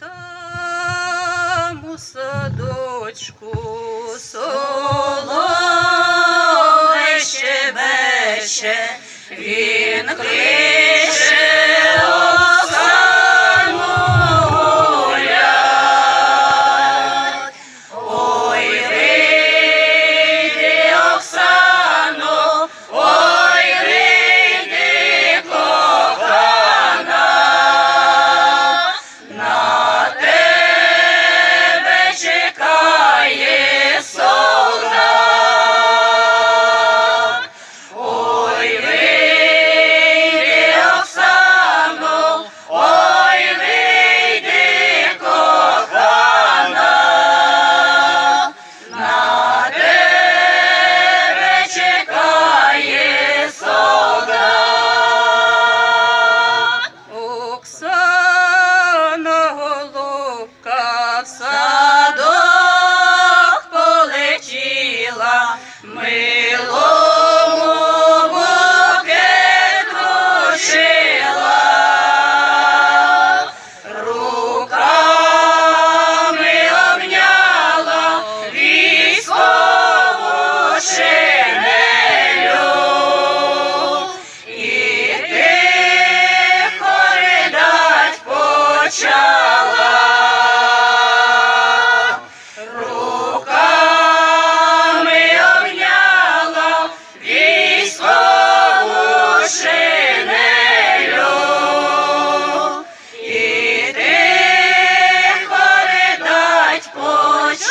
там у садочку соломе ще він кличе.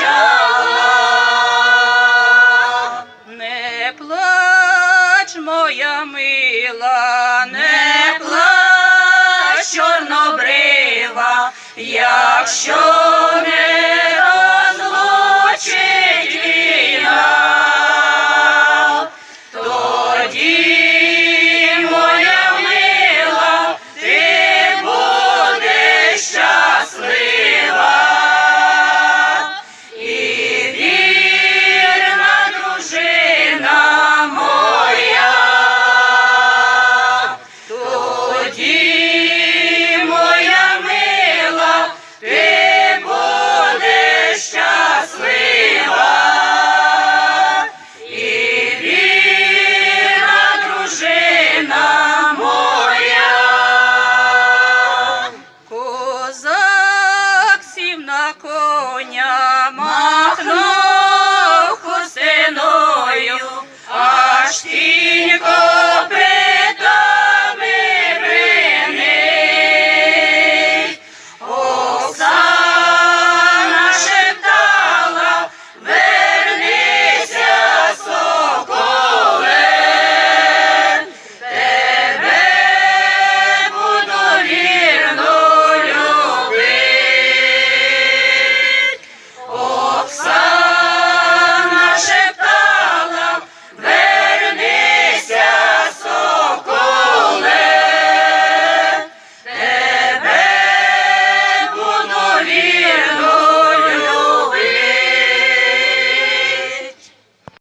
обіцяла, не плач, моя мила, не плач, чорнобрива, якщо не розлучить війна, тоді.